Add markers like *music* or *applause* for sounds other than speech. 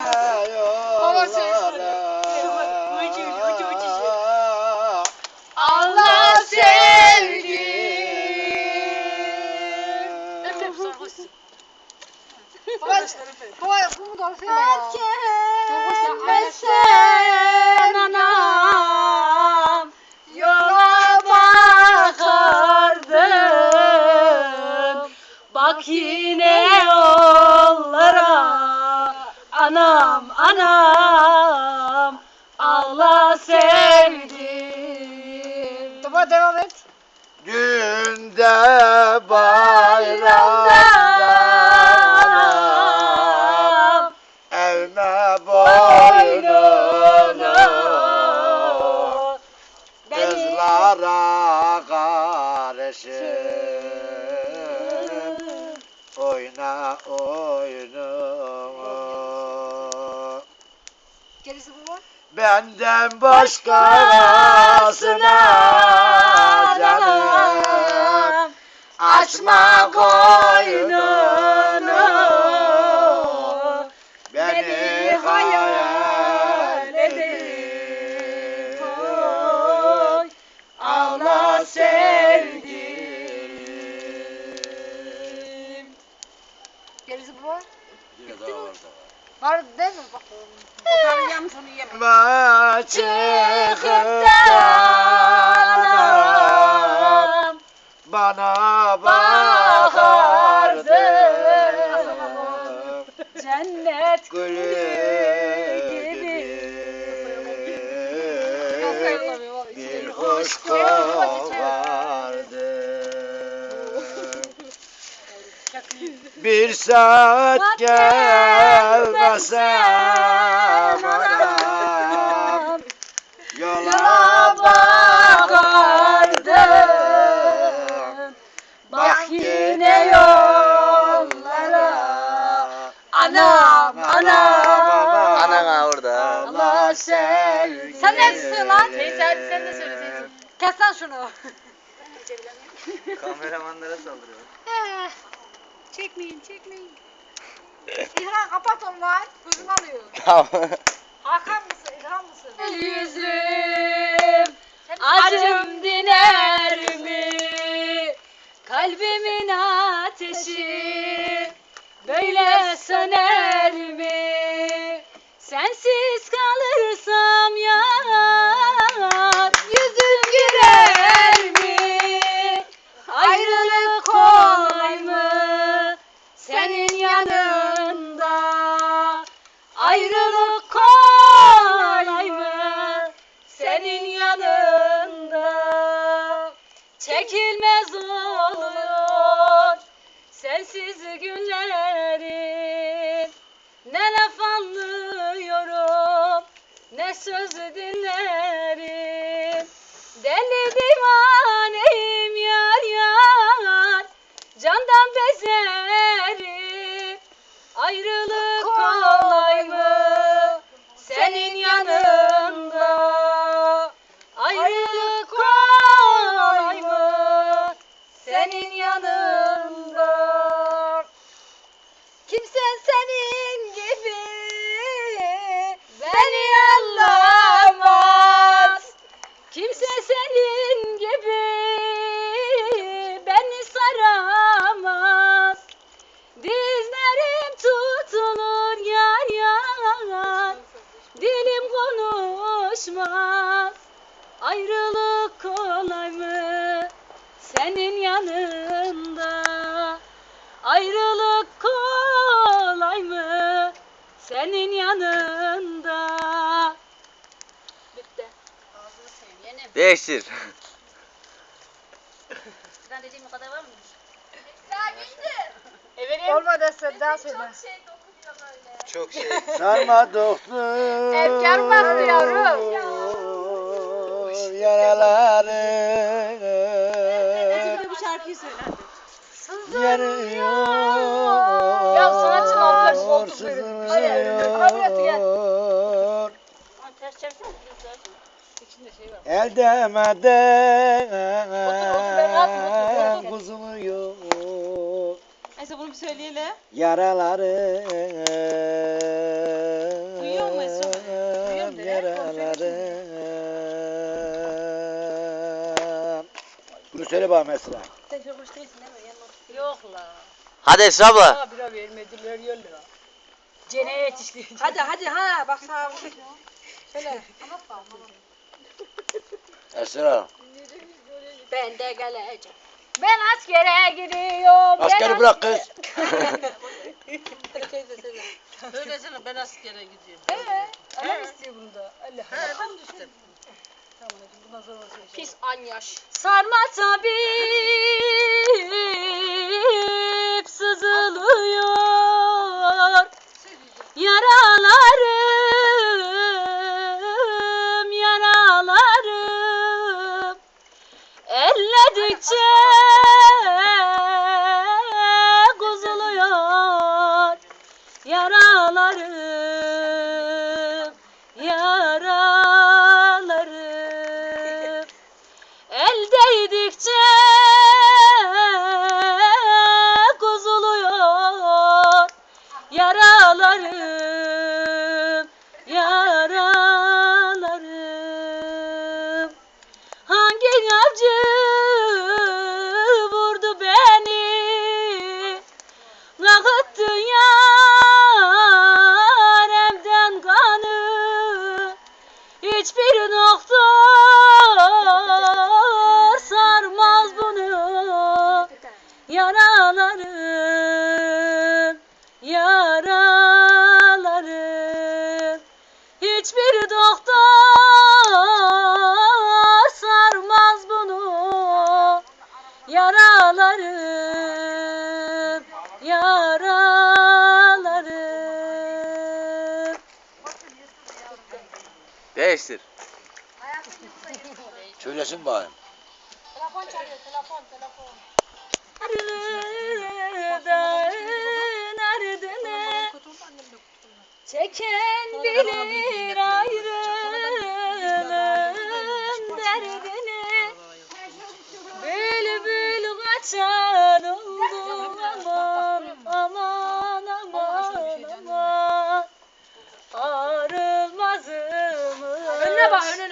Baba. Allah sevgi. Öp öp sarhoş. Baba, bunu doğru söyle ya. Anam anam Allah sevdim Baba devam et. Günde bayramda Bayramda Evme boynunu Kızlara karşı Oyna oyunu Gerisi bu mu? Benden başkasına canım. Açma koynunu. Beni hayal edip Oy, Allah sevdim Gerisi bu? Yine daha var değil mi? Bak. Otanın yanısını yeme. Ma çıkıp da anam Bana bakardı Cennet Gülü gibi. Bir kuş kovardı Bir saat gelmesem anam Yola bakardım Bak yine yollara Anam anam Anana orada Allah sevgi Sen neredesin lan? Teyze şunu Kameramanlara saldırıyor Eh, Çekmeyin çekmeyin. İlhan kapat onu lan. Gözüm alıyor. Hakan mısın? İlhan mısın? Yüzüm acım diner mi? Kalbimin ateşi böyle söner Ayrılık kolay mı? Senin yanında Çekilmez oluyor Sensiz günlerim Ne laf anlıyorum Ne söz dinlerim Deli divaneyim yar yar Candan bezerim Ayrılık kolay? Senin yanında Ayrılık kolay mı? Senin yanında Kimse senin Senin yanında Ayrılık kolay mı Senin yanında Bitti Ağzını seveyim yeğenim Değiştir. Sizden dediğim o kadar var mı? Olmadı sen daha söyle. Çok şey. *laughs* Sarma doktor Efkar bastı yavrum. Yaraları iyi söylendi. Yanıyor. Ya sanatçının altlar soğuk böyle. Hayır, kabul gel. Ters çevirsene. İçinde şey var. El demeden kuzuluyor. Neyse bunu bir söyleyelim. Yaraları Duyuyor mu Esra? Duyuyor mu? Yaraları Bunu söyle bana Esra. Hadi Esra abla. Bana bira vermediler ya la. Cene yetişti. Hadi hadi ha bak sana Söyle. *laughs* Esra. Ben de geleceğim. Ben askere gidiyorum. Askeri bırak kız. Söylesene ben askere gidiyorum. *laughs* Ee, anam istiyor bunu da. Allah He Allah. ben de istedim. Tamam hadi bundan sonra söyleyeceğim. Pis anyaş. Sarma tabip sızılıyor. Yaralarım, yaralarım. Elledikçe kuzuluyor. Yaralarım, yaralarım, 15'tir. Söylesin bakayım. Telefon çalıyor, telefon, telefon. Dağın ardını çeken bilir ayrı. wunderbar.